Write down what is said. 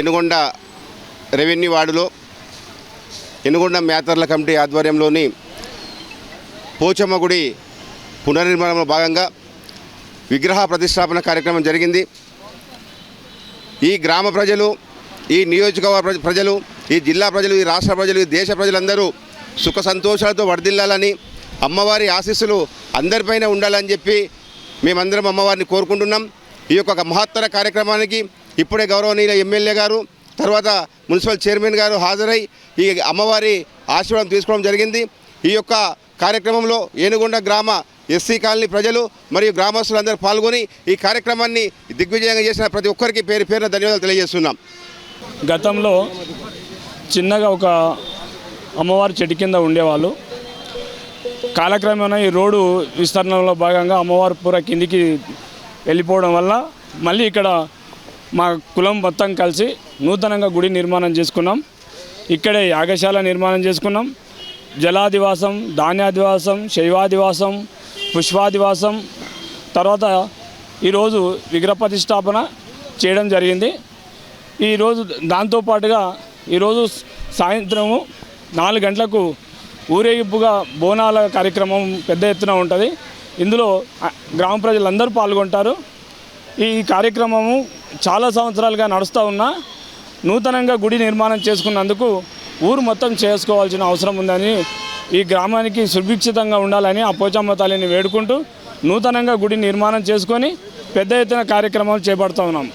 Enugonda revenue వార్డులో Enugonda మేతర్ల committee ఆధ్వర్యంలోని పోచమ్మ గుడి పునర్నిర్మాణంలో భాగంగా విగ్రహ ప్రతిష్టాపన కార్యక్రమం జరిగింది. ఈ గ్రామ ప్రజలు ఈ నియోజకవర్గ ప్రజలు ఈ జిల్లా ప్రజలు ఈ రాష్ట్ర ప్రజలు ఈ దేశ ప్రజలందరూ సుఖ సంతోషాలతో వర్ధిల్లాలని అమ్మవారి ఆశీస్సులు అందరిపైన ఉండాలని చెప్పి మేమందరం అమ్మవారిని కోరుకుంటున్నాం. ఈ యొక్క మహత్తర కార్యక్రమానికి ఇప్పుడే గౌరవనీయ ఎమ్మెల్యే గారు తర్వాత మున్సిపల్ చైర్మన్ గారు హాజరై ఈ అమ్మవారి ఆశీర్వాదం తీసుకోవడం జరిగింది. ఈ యొక్క కార్యక్రమంలో ఏనుగొండ గ్రామ ఎస్సీ కాలనీ ప్రజలు మరియు గ్రామస్తులందరూ పాల్గొని ఈ కార్యక్రమాన్ని దిగ్విజయంగా చేసిన ప్రతి ఒక్కరికి పేరు పేరున ధన్యవాదాలు తెలియజేస్తున్నాం. గతంలో చిన్నగా ఒక అమ్మవారి చెట్టు కింద ఉండేవాళ్ళు. కాలక్రమేణా ఈ రోడ్డు విస్తరణలో భాగంగా అమ్మవారి పూర కిందికి వెళ్ళిపోవడం వల్ల మళ్ళీ ఇక్కడ మా కులం మొత్తం కలిసి నూతనంగా గుడి నిర్మాణం చేసుకున్నాం. ఇక్కడే యాగశాల నిర్మాణం చేసుకున్నాం. జలాదివాసం ధాన్యాదివాసం శైవాదివాసం పుష్పాదివాసం. తర్వాత ఈరోజు విగ్రహప్రతిష్టాపన చేయడం జరిగింది. ఈరోజు దాంతోపాటుగా ఈరోజు సాయంత్రము నాలుగు గంటలకు ఊరేగింపుగా బోనాల కార్యక్రమం పెద్ద ఎత్తున ఉంటుంది. ఇందులో గ్రామ ప్రజలందరూ పాల్గొంటారు. ఈ కార్యక్రమము చాలా సంవత్సరాలుగా నడుస్తూ ఉన్నా నూతనంగా గుడి నిర్మాణం చేసుకున్నందుకు ఊరు మొత్తం చేసుకోవాల్సిన అవసరం ఉందని ఈ గ్రామానికి సుభిక్షితంగా ఉండాలని ఆ పోచమ్మ తల్లిని వేడుకుంటూ నూతనంగా గుడి నిర్మాణం చేసుకొని పెద్ద ఎత్తున కార్యక్రమాలు చేపడుతూ ఉన్నాం.